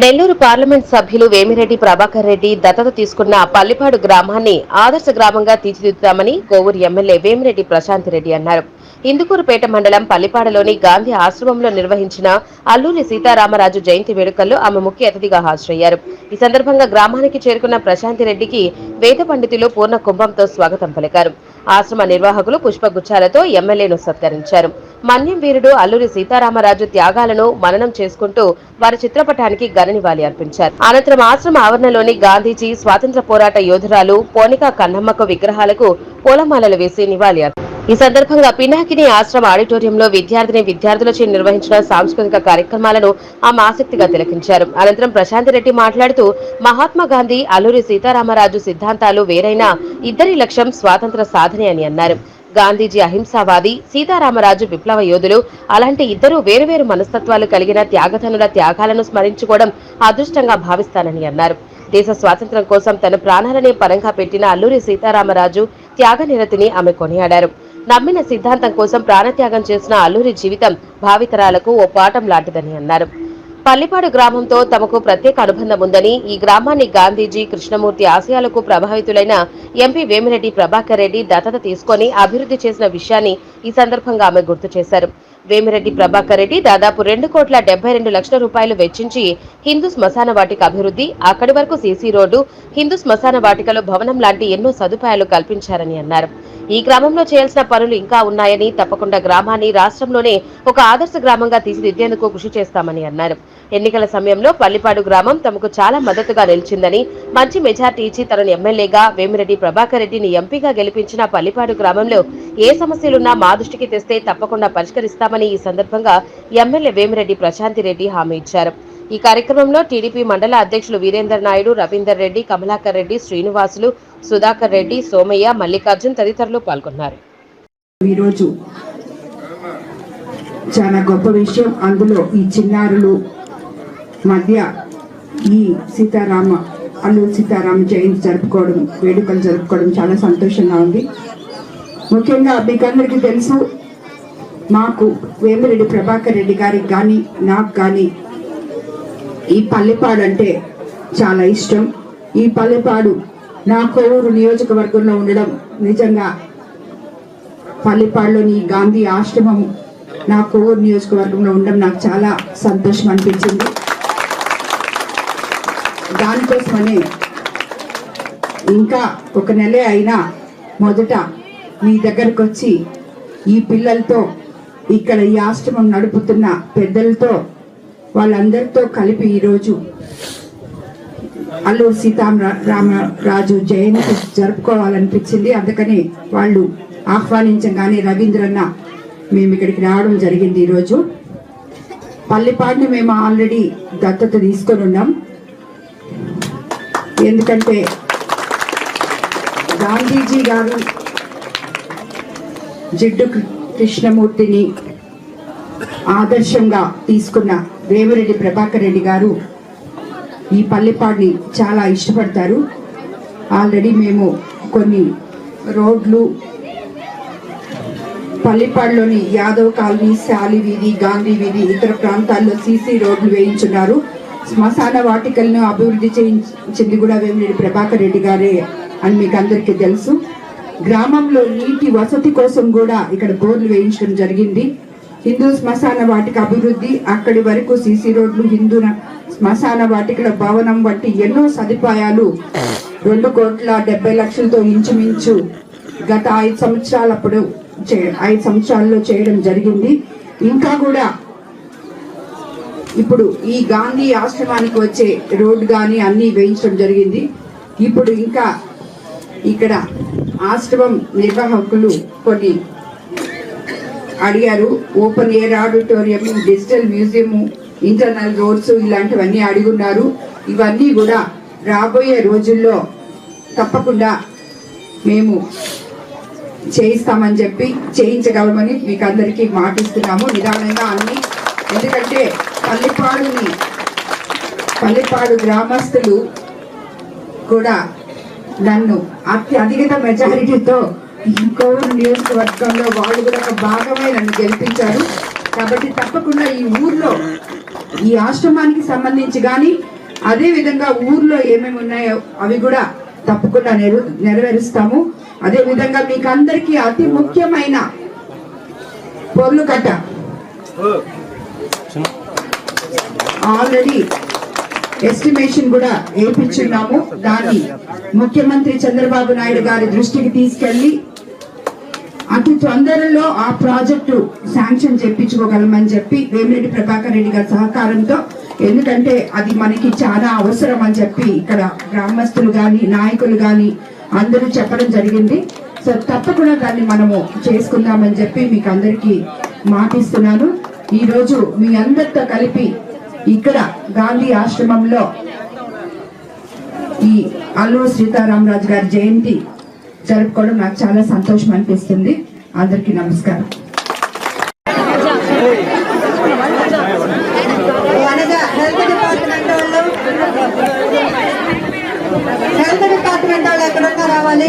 Nellore parliament సభ్యులు వేమిరెడ్డి ప్రభాకర్ రెడ్డి దత్తత తీసుకున్న పల్లిపాడు గ్రామాన్ని ఆదర్శ గ్రామంగా తీర్చిదిద్దుతామని కోవూరు ఎమ్మెల్యే వేమిరెడ్డి ప్రశాంత్ రెడ్డి అన్నారు. ఇందుకూరుపేట మండలం పల్లిపాడలోని గాంధీ ఆశ్రమంలో నిర్వహించిన అల్లూరి సీతారామరాజు జయంతి వేడుకల్లో ఆమె ముఖ్య అతిథిగా హాజరయ్యారు. ఈ సందర్భంగా గ్రామానికి చేరుకున్న ప్రశాంతి రెడ్డికి వేద పండితులు పూర్ణ కుంభంతో స్వాగతం పలికారు. ఆశ్రమ నిర్వాహకులు పుష్పగుచ్చాలతో ఎమ్మెల్యేను సత్కరించారు. మన్యం వీరుడు అల్లూరి సీతారామరాజు త్యాగాలను మననం చేసుకుంటూ వారి చిత్రపటానికి ఘననివాళి అర్పించారు. అనంతరం ఆశ్రమ ఆవరణలోని గాంధీజీ స్వాతంత్ర పోరాట యోధురాలు పోనిక కన్నమ్మకు విగ్రహాలకు పూలమాలలు వేసి నివాళి అర్పించారు ఈ సందర్భంగా పినాకిని ఆశ్రమ ఆడిటోరియంలో విద్యార్థిని విద్యార్థులచే నిర్వహించిన సాంస్కృతిక కార్యక్రమాలను ఆమె ఆసక్తిగా తిలకించారు. అనంతరం ప్రశాంత్ రెడ్డి మాట్లాడుతూ మహాత్మా గాంధీ అల్లూరి సీతారామరాజు సిద్ధాంతాలు వేరైనా ఇద్దరి లక్ష్యం స్వాతంత్ర సాధనే అని అన్నారు. గాంధీజీ అహింసావాది సీతారామరాజు విప్లవ యోధులు అలాంటి ఇద్దరు వేరువేరు మనస్తత్వాలు కలిగిన త్యాగధనుల త్యాగాలను స్మరించుకోవడం అదృష్టంగా భావిస్తానని అన్నారు. దేశ స్వాతంత్ర్యం కోసం తన ప్రాణాలనే పరంగా పెట్టిన అల్లూరి సీతారామరాజు త్యాగనిరతిని ఆమె కొనియాడారు. నమ్మిన సిద్ధాంతం కోసం ప్రాణత్యాగం చేసిన అల్లూరి జీవితం భావితరాలకు ఓ పాఠం లాంటిదని అన్నారు. పల్లిపాడు గ్రామంతో తమకు ప్రత్యేక అనుబంధం ఉందని ఈ గ్రామాన్ని గాంధీజీ కృష్ణమూర్తి ఆశయాలకు ప్రభావితులైన ఎంపీ వేమిరెడ్డి ప్రభాకర్ రెడ్డి దత్తత తీసుకొని అభివృద్ధి చేసిన విషయాన్ని ఈ సందర్భంగా ఆమె గుర్తు చేశారు. వేమిరెడ్డి ప్రభాకర్ రెడ్డి దాదాపు రెండు కోట్ల డెబ్బై రెండు లక్షల రూపాయలు వెచ్చించి హిందూ శ్మశాన వాటిక అభివృద్ధి అక్కడి వరకు సీసీ రోడ్డు హిందూ శ్మశాన వాటికలో భవనం లాంటి ఎన్నో సదుపాయాలు కల్పించారని అన్నారు. ఈ గ్రామంలో చేయాల్సిన పనులు ఇంకా ఉన్నాయని తప్పకుండా గ్రామాన్ని రాష్ట్రంలోనే ఒక ఆదర్శ గ్రామంగా తీర్చిదిద్దేందుకు కృషి చేస్తామని అన్నారు. ఎన్నికల సమయంలో పల్లిపాడు గ్రామం తమకు చాలా మద్దతుగా నిలిచిందని మంచి మెజార్టీ ఇచ్చి తనను ఎమ్మెల్యేగా వేమిరెడ్డి ప్రభాకర్ రెడ్డిని ఎంపీగా గెలిపించిన పల్లిపాడు గ్రామంలో ఏ సమస్యలున్నా మా దృష్టికి తెస్తే తప్పకుండా పరిష్కరిస్తామని ఈ సందర్భంగా ఎమ్మెల్యే వేమిరెడ్డి ప్రశాంతి రెడ్డి హామీ ఇచ్చారు. ఈ కార్యక్రమంలో టీడీపీ మండల అధ్యక్షులు వీరేందర్ నాయుడు రవీందర్ రెడ్డి కమలాకర్ రెడ్డి శ్రీనివాసులు సుధాకర్ రెడ్డి సోమయ్య మల్లికార్జున్ తదితరులు పాల్గొన్నారు. ఈరోజు చాలా గొప్ప విషయం. అందులో ఈ చిన్నారులు మధ్య ఈ సీతారామ అల్లూరు సీతారామ జయంతి జరుపుకోవడం వేడుకలు జరుపుకోవడం చాలా సంతోషంగా ఉంది. ముఖ్యంగా మీకు అందరికీ తెలుసు మాకు వేమిరెడ్డి ప్రభాకర్ రెడ్డి గారికి కానీ నాకు కానీ ఈ పల్లెపాడు అంటే చాలా ఇష్టం. ఈ పల్లెపాడు నా కోవూరు నియోజకవర్గంలో ఉండడం నిజంగా పల్లిపాడులోని గాంధీ ఆశ్రమం నా కోవూరు నియోజకవర్గంలో ఉండడం నాకు చాలా సంతోషం అనిపించింది. దానికోసమనే ఇంకా ఒక నెలే అయినా మొదట మీ దగ్గరకు వచ్చి ఈ పిల్లలతో ఇక్కడ ఈ ఆశ్రమం నడుపుతున్న పెద్దలతో వాళ్ళందరితో కలిపి ఈరోజు అల్లూరు సీతారామరాజు జయంతి జరుపుకోవాలనిపించింది. అందుకని వాళ్ళు ఆహ్వానించగానే రవీంద్రన్న మేము ఇక్కడికి రావడం జరిగింది ఈరోజు. పల్లిపాడిని మేము ఆల్రెడీ దత్తత తీసుకొని ఉన్నాం. ఎందుకంటే గాంధీజీ గారు జిడ్డు కృష్ణమూర్తిని ఆదర్శంగా తీసుకున్న వేమిరెడ్డి ప్రభాకర్ రెడ్డి గారు ఈ పల్లెపాడిని చాలా ఇష్టపడతారు. ఆల్రెడీ మేము కొన్ని రోడ్లు పల్లిపాడులోని యాదవ్ కాలనీ శాలి వీధి గాంధీ వీధి ఇతర ప్రాంతాల్లో సీసీ రోడ్లు వేయించున్నారు. శ్మశాన వాటికలను అభివృద్ధి చేయించింది కూడా వేమిరెడ్డి ప్రభాకర్ రెడ్డి గారే అని మీకు అందరికీ తెలుసు. గ్రామంలో నీటి వసతి కోసం కూడా ఇక్కడ బోర్లు వేయించడం జరిగింది. హిందూ శ్మశాన వాటిక అభివృద్ధి అక్కడి వరకు సీసీ రోడ్లు హిందూ శ్మశాన వాటికల భవనం వంటి ఎన్నో సదుపాయాలు రెండు కోట్ల డెబ్బై లక్షలతో ఇంచుమించు గత ఐదు సంవత్సరాలప్పుడు చే- ఐదు సంవత్సరాల్లో చేయడం జరిగింది. ఇంకా కూడా ఇప్పుడు ఈ గాంధీ ఆశ్రమానికి వచ్చే రోడ్ కానీ అన్నీ వేయించడం జరిగింది. ఇప్పుడు ఇంకా ఇక్కడ ఆశ్రమం నిర్వాహకులు కొన్ని అడిగారు. Open air auditorium digital museum internal roads ఇలాంటివన్నీ అడిగున్నారు. ఇవన్నీ కూడా రాబోయే రోజుల్లో తప్పకుండా మేము చేయిస్తామని చెప్పి చేయించగలమని మీకు అందరికీ మాటిస్తున్నాము. నిదానంగా అన్ని ఎందుకంటే పల్లెపాడుని పల్లెపాడు గ్రామస్తులు కూడా నన్ను అత్యధిక మెజారిటీతో కోవూరు నియోజకవర్గంలో వాళ్ళు కూడా ఒక భాగమై నన్ను గెలిపించారు. కాబట్టి తప్పకుండా ఈ ఊర్లో ఈ ఆశ్రమానికి సంబంధించి కానీ అదే విధంగా ఊర్లో ఏమేమి ఉన్నాయో అవి కూడా తప్పకుండా నెరవే నెరవేరుస్తాము. అదే విధంగా మీకు అందరికీ అతి ముఖ్యమైన పొర్లు కట్ట. ఆల్రెడీ ఎస్టిమేషన్ కూడా వేయించున్నాము దాన్ని ముఖ్యమంత్రి చంద్రబాబు నాయుడు గారి దృష్టికి తీసుకెళ్ళి అతి తొందరలో ఆ ప్రాజెక్టు శాంక్షన్ చెప్పించుకోగలమని చెప్పి వేమిరెడ్డి ప్రభాకర్ రెడ్డి గారి సహకారంతో ఎందుకంటే అది మనకి చాలా అవసరం అని చెప్పి ఇక్కడ గ్రామస్తులు కానీ నాయకులు కానీ అందరూ చెప్పడం జరిగింది. సో తప్పకుండా దాన్ని మనము చేసుకుందామని చెప్పి మీకు అందరికీ మాటిస్తున్నాను. ఈరోజు మీ అందరితో కలిపి ఇక్కడ గాంధీ ఆశ్రమంలో ఈ అల్లూరు సీతారామరాజు గారి జయంతి జరుపుకోవడం నాకు చాలా సంతోషం అనిపిస్తుంది. అందరికీ నమస్కారం. హెల్త్ డిపార్ట్మెంట్ వాళ్ళు. హెల్త్ డిపార్ట్మెంట్ వాళ్ళు ఎక్కడున్నా రావాలి.